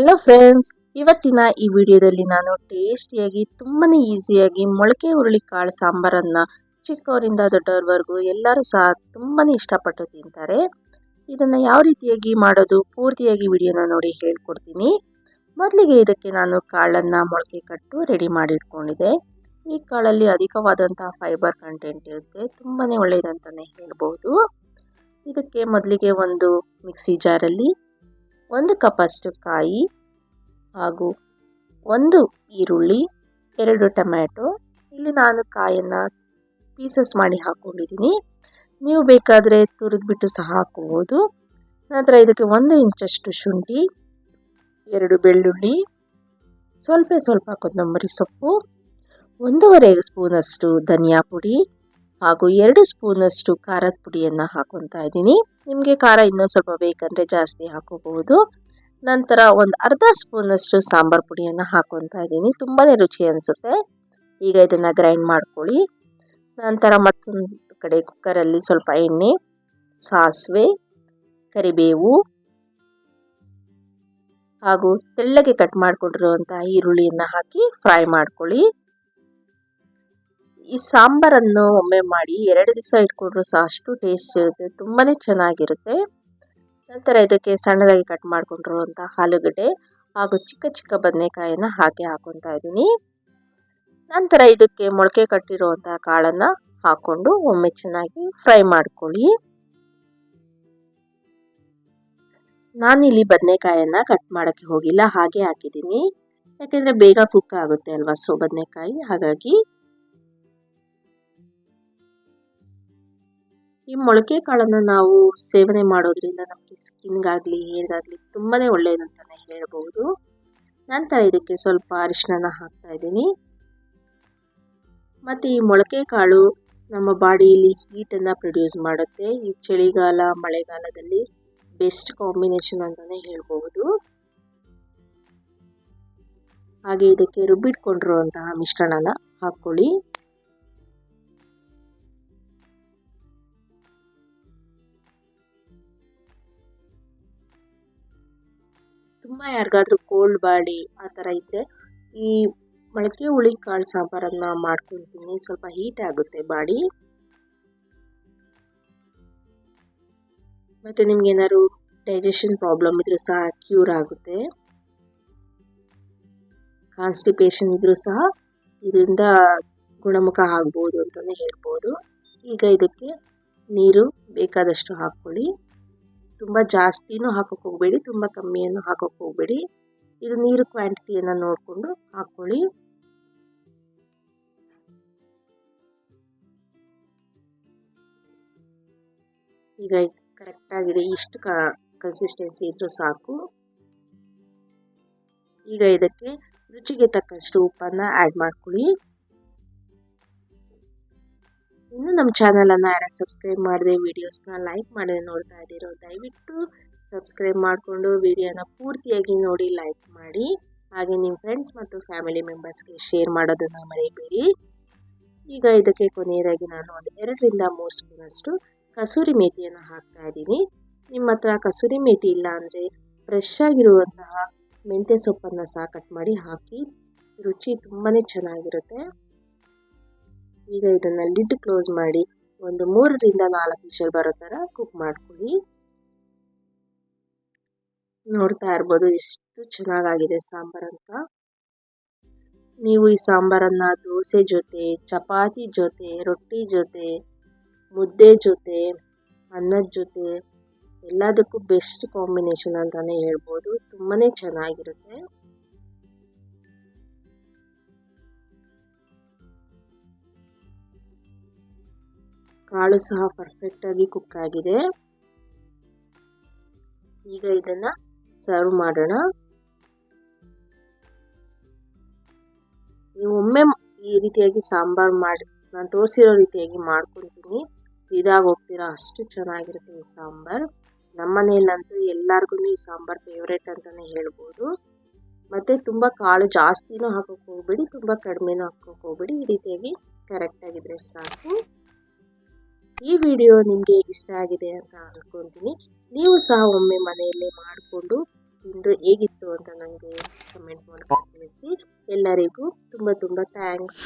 Hello friends ಇವತ್ತಿನ ಈ ವಿಡಿಯೋದಲ್ಲಿ ನಾನು ಟೇಸ್ಟಿಯಾಗಿ ತುಂಬಾ ಈಸಿಯಾಗಿ ಮೊಳಕೆ ಹುರುಳಿ ಕಾಳು ಸಾಂಬಾರನ್ನು ಚಿಕ್ಕವರಿಂದ ದೊಡ್ಡವರವರೆಗೂ ಎಲ್ಲರೂ ಸಹ ತುಂಬಾ ಇಷ್ಟಪಟ್ಟು ತಿಂತಾರೆ. ಇದನ್ನು ಯಾವ ರೀತಿಯಾಗಿ ಮಾಡೋದು ಪೂರ್ತಿಯಾಗಿ ವಿಡಿಯೋನ ನೋಡಿ ಹೇಳ್ಕೊಡ್ತೀನಿ. ಮೊದಲಿಗೆ ಇದಕ್ಕೆ ನಾನು ಕಾಳನ್ನು ಮೊಳಕೆ ಕಟ್ಟು ರೆಡಿ ಮಾಡಿಟ್ಕೊಂಡಿದ್ದೆ. ಈ ಕಾಳಲ್ಲಿ ಅಧಿಕವಾದಂತಹ ಫೈಬರ್ ಕಂಟೆಂಟ್ ಇರುತ್ತೆ. ತುಂಬಾ ಒಳ್ಳೆಯದಂತಲೇ ಹೇಳ್ಬೋದು. ಇದಕ್ಕೆ ಮೊದಲಿಗೆ ಒಂದು ಮಿಕ್ಸಿ ಜಾರಲ್ಲಿ ಒಂದು ಕಪ್ಪಷ್ಟು ಕಾಯಿ ಹಾಗೂ ಒಂದು ಈರುಳ್ಳಿ, ಎರಡು ಟೊಮ್ಯಾಟೊ. ಇಲ್ಲಿ ನಾನು ಕಾಯನ್ನು ಪೀಸಸ್ ಮಾಡಿ ಹಾಕ್ಕೊಂಡಿದ್ದೀನಿ ನೀವು ಬೇಕಾದರೆ ತುರಿದ್ಬಿಟ್ಟು ಸಹ ಹಾಕ್ಕೋಬೋದು ನಂತರ ಇದಕ್ಕೆ ಒಂದು ಇಂಚಷ್ಟು ಶುಂಠಿ, ಎರಡು ಬೆಳ್ಳುಳ್ಳಿ, ಸ್ವಲ್ಪ ಸ್ವಲ್ಪ ಕೊತ್ತಂಬರಿ ಸೊಪ್ಪು, ಒಂದೂವರೆ ಸ್ಪೂನಷ್ಟು ಧನಿಯಾ ಪುಡಿ ಹಾಗೂ ಎರಡು ಸ್ಪೂನಷ್ಟು ಖಾರದ ಪುಡಿಯನ್ನು ಹಾಕೊತಾ ಇದ್ದೀನಿ. ನಿಮಗೆ ಖಾರ ಇನ್ನೂ ಸ್ವಲ್ಪ ಬೇಕಂದರೆ ಜಾಸ್ತಿ ಹಾಕೋಬಹುದು. ನಂತರ ಒಂದು ಅರ್ಧ ಸ್ಪೂನಷ್ಟು ಸಾಂಬಾರು ಪುಡಿಯನ್ನು ಹಾಕೊತಾ ಇದ್ದೀನಿ. ತುಂಬಾ ರುಚಿ ಅನಿಸುತ್ತೆ. ಈಗ ಇದನ್ನು ಗ್ರೈಂಡ್ ಮಾಡ್ಕೊಳ್ಳಿ. ನಂತರ ಮತ್ತೊಂದು ಕಡೆ ಕುಕ್ಕರಲ್ಲಿ ಸ್ವಲ್ಪ ಎಣ್ಣೆ, ಸಾಸಿವೆ, ಕರಿಬೇವು ಹಾಗೂ ತೆಳ್ಳಗೆ ಕಟ್ ಮಾಡಿಕೊಂಡಿರುವಂತಹ ಈರುಳ್ಳಿಯನ್ನು ಹಾಕಿ ಫ್ರೈ ಮಾಡ್ಕೊಳ್ಳಿ. ಈ ಸಾಂಬಾರನ್ನು ಒಮ್ಮೆ ಮಾಡಿ ಎರಡು ದಿವಸ ಇಟ್ಕೊಂಡ್ರು ಸಹ ಅಷ್ಟು ಟೇಸ್ಟ್ ಇರುತ್ತೆ ತುಂಬಾ ಚೆನ್ನಾಗಿರುತ್ತೆ. ನಂತರ ಇದಕ್ಕೆ ಸಣ್ಣದಾಗಿ ಕಟ್ ಮಾಡ್ಕೊಂಡಿರುವಂಥ ಆಲೂಗಡ್ಡೆ ಹಾಗೂ ಚಿಕ್ಕ ಚಿಕ್ಕ ಬದನೆಕಾಯನ್ನು ಹಾಕಿ ಹಾಕೊತಾ ಇದ್ದೀನಿ. ನಂತರ ಇದಕ್ಕೆ ಮೊಳಕೆ ಕಟ್ಟಿರುವಂಥ ಕಾಳನ್ನು ಹಾಕ್ಕೊಂಡು ಒಮ್ಮೆ ಚೆನ್ನಾಗಿ ಫ್ರೈ ಮಾಡ್ಕೊಳ್ಳಿ. ನಾನಿಲ್ಲಿ ಬದನೆಕಾಯನ್ನು ಕಟ್ ಮಾಡೋಕ್ಕೆ ಹೋಗಿಲ್ಲ, ಹಾಗೆ ಹಾಕಿದ್ದೀನಿ. ಯಾಕೆಂದರೆ ಬೇಗ ಕುಕ್ ಆಗುತ್ತೆ ಅಲ್ವಾ ಸೊ ಬದನೆಕಾಯಿ, ಹಾಗಾಗಿ ಈ ಮೊಳಕೆ ಕಾಳನ್ನು ನಾವು ಸೇವನೆ ಮಾಡೋದ್ರಿಂದ ನಮಗೆ ಸ್ಕಿನ್ಗಾಗಲಿ ಹೇರ್ಗಾಗಲಿ ತುಂಬಾ ಒಳ್ಳೆಯದಂತಲೇ ಹೇಳ್ಬೋದು. ನಂತರ ಇದಕ್ಕೆ ಸ್ವಲ್ಪ ಅರಿಶಿನ ಹಾಕ್ತಾ ಇದ್ದೀನಿ. ಮತ್ತು ಈ ಮೊಳಕೆ ಕಾಳು ನಮ್ಮ ಬಾಡಿಯಲ್ಲಿ ಹೀಟನ್ನು ಪ್ರೊಡ್ಯೂಸ್ ಮಾಡುತ್ತೆ. ಈ ಚಳಿಗಾಲ, ಮಳೆಗಾಲದಲ್ಲಿ ಬೆಸ್ಟ್ ಕಾಂಬಿನೇಷನ್ ಅಂತಲೇ ಹೇಳ್ಬೋದು. ಹಾಗೆ ಇದಕ್ಕೆ ರುಬ್ಬಿಟ್ಕೊಂಡಿರುವಂತಹ ಮಿಶ್ರಣನ ಹಾಕ್ಕೊಳ್ಳಿ. ತುಂಬ ಯಾರಿಗಾದ್ರೂ ಕೋಲ್ಡ್ ಬಾಡಿ ಆ ಥರ ಇದ್ದರೆ ಈ ಮೊಳಕೆ ಹುಳಿ ಕಾಳು ಸಾಂಬಾರನ್ನು ಮಾಡ್ಕೊಳ್ತೀನಿ ಸ್ವಲ್ಪ ಹೀಟ್ ಆಗುತ್ತೆ ಬಾಡಿ ಮತ್ತು ನಿಮ್ಗೇನಾದ್ರು ಡೈಜೆಷನ್ ಪ್ರಾಬ್ಲಮ್ ಇದ್ದರೂ ಸಹ ಕ್ಯೂರ್ ಆಗುತ್ತೆ. ಕಾನ್ಸ್ಟಿಪೇಷನ್ ಇದ್ದರೂ ಸಹ ಇದರಿಂದ ಗುಣಮುಖ ಆಗ್ಬೋದು ಅಂತಲೇ ಹೇಳ್ಬೋದು. ಈಗ ಇದಕ್ಕೆ ನೀರು ಬೇಕಾದಷ್ಟು ಹಾಕ್ಕೊಳ್ಳಿ. ತುಂಬ ಜಾಸ್ತಿನೂ ಹಾಕೋಕ್ಕೆ ಹೋಗಬೇಡಿ, ತುಂಬ ಕಮ್ಮಿಯನ್ನು ಹಾಕೋಕ್ಕೆ ಹೋಗಬೇಡಿ. ಇದು ನೀರು ಕ್ವಾಂಟಿಟಿಯನ್ನು ನೋಡಿಕೊಂಡು ಹಾಕ್ಕೊಳ್ಳಿ ಈಗ ಕರೆಕ್ಟಾಗಿದೆ ಇಷ್ಟು ಕನ್ಸಿಸ್ಟೆನ್ಸಿ ಇದ್ದರೂ ಸಾಕು. ಈಗ ಇದಕ್ಕೆ ರುಚಿಗೆ ತಕ್ಕಷ್ಟು ಉಪ್ಪನ್ನು ಆ್ಯಡ್ ಮಾಡ್ಕೊಳ್ಳಿ. ಇನ್ನು ನಮ್ಮ ಚಾನಲನ್ನು ಯಾರು ಸಬ್ಸ್ಕ್ರೈಬ್ ಮಾಡಿದೆ ವೀಡಿಯೋಸ್ನ ಲೈಕ್ ಮಾಡದೆ ನೋಡ್ತಾ ಇದ್ದೀರೋ, ದಯವಿಟ್ಟು ಸಬ್ಸ್ಕ್ರೈಬ್ ಮಾಡಿಕೊಂಡು ವಿಡಿಯೋನ ಪೂರ್ತಿಯಾಗಿ ನೋಡಿ ಲೈಕ್ ಮಾಡಿ. ಹಾಗೆ ನಿಮ್ಮ ಫ್ರೆಂಡ್ಸ್ ಮತ್ತು ಫ್ಯಾಮಿಲಿ ಮೆಂಬರ್ಸ್ಗೆ ಶೇರ್ ಮಾಡೋದನ್ನು ಮರೀಬೇಡಿ. ಈಗ ಇದಕ್ಕೆ ಕೊನೆಯದಾಗಿ ನಾನು ಒಂದು ಎರಡರಿಂದ ಮೂರು ಸ್ಪೂನಷ್ಟು ಕಸೂರಿ ಮೇಥಿಯನ್ನು ಹಾಕ್ತಾ ಇದ್ದೀನಿ. ನಿಮ್ಮ ಹತ್ರ ಕಸೂರಿ ಮೇಥಿ ಇಲ್ಲ ಅಂದರೆ ಫ್ರೆಶ್ ಆಗಿರುವಂತಹ ಮೆಂತ್ಯ ಸೊಪ್ಪನ್ನು ಸಹ ಕಟ್ ಮಾಡಿ ಹಾಕಿ. ರುಚಿ ತುಂಬಾ ಚೆನ್ನಾಗಿರುತ್ತೆ. ಈಗ ಇದನ್ನು ಲಿಡ್ ಕ್ಲೋಸ್ ಮಾಡಿ ಒಂದು ಮೂರರಿಂದ ನಾಲ್ಕು ನಿಮಿಷ ಬರೋ ಥರ ಕುಕ್ ಮಾಡ್ಕೊಳ್ಳಿ. ನೋಡ್ತಾ ಇರ್ಬೋದು ಎಷ್ಟು ಚೆನ್ನಾಗಾಗಿದೆ ಸಾಂಬಾರ್ ಅಂತ. ನೀವು ಈ ಸಾಂಬಾರನ್ನು ದೋಸೆ ಜೊತೆ, ಚಪಾತಿ ಜೊತೆ, ರೊಟ್ಟಿ ಜೊತೆ, ಮುದ್ದೆ ಜೊತೆ, ಅನ್ನದ ಜೊತೆ ಎಲ್ಲದಕ್ಕೂ ಬೆಸ್ಟ್ ಕಾಂಬಿನೇಷನ್ ಅಂತಲೇ ಹೇಳ್ಬೋದು. ತುಂಬಾ ಚೆನ್ನಾಗಿರುತ್ತೆ. ಕಾಳು ಸಹ ಪರ್ಫೆಕ್ಟಾಗಿ ಕುಕ್ ಆಗಿದೆ. ಈಗ ಇದನ್ನು ಸರ್ವ್ ಮಾಡೋಣ. ನೀವು ಒಮ್ಮೆ ಈ ರೀತಿಯಾಗಿ ಸಾಂಬಾರು ಮಾಡಿ, ನಾನು ತೋರಿಸಿರೋ ರೀತಿಯಾಗಿ ಮಾಡ್ಕೊತೀನಿ. ಇದಾಗ ಹೋಗ್ತೀರಾ, ಅಷ್ಟು ಚೆನ್ನಾಗಿರುತ್ತೆ ಈ ಸಾಂಬಾರು. ನಮ್ಮ ಮನೆಯಲ್ಲಂತೂ ಎಲ್ಲರಿಗೂ ಈ ಸಾಂಬಾರು ಫೇವ್ರೇಟ್ ಅಂತಲೇ ಹೇಳ್ಬೋದು. ಮತ್ತು ತುಂಬ ಕಾಳು ಜಾಸ್ತಿನೂ ಹಾಕೋಕ್ಕೆ ಹೋಗ್ಬೇಡಿ, ತುಂಬ ಕಡಿಮೆನೂ ಹಾಕೋಕ್ಕೆ ಹೋಗ್ಬೇಡಿ. ಈ ರೀತಿಯಾಗಿ ಕರೆಕ್ಟಾಗಿದ್ದರೆ ಸಾಕು. ಈ ವಿಡಿಯೋ ನಿಮಗೆ ಇಷ್ಟ ಆಗಿದೆ ಅಂತ ಅಂದ್ಕೊತೀನಿ ನೀವು ಸಹ ಒಮ್ಮೆ ಮನೆಯಲ್ಲಿ ಮಾಡಿಕೊಂಡು ತಿಂದು ಹೇಗಿತ್ತು ಅಂತ ನನಗೆ ಕಮೆಂಟ್ ಮಾಡಿ ತಿಳಿಸಿ. ಎಲ್ಲರಿಗೂ ತುಂಬ ತುಂಬ ಥ್ಯಾಂಕ್ಸ್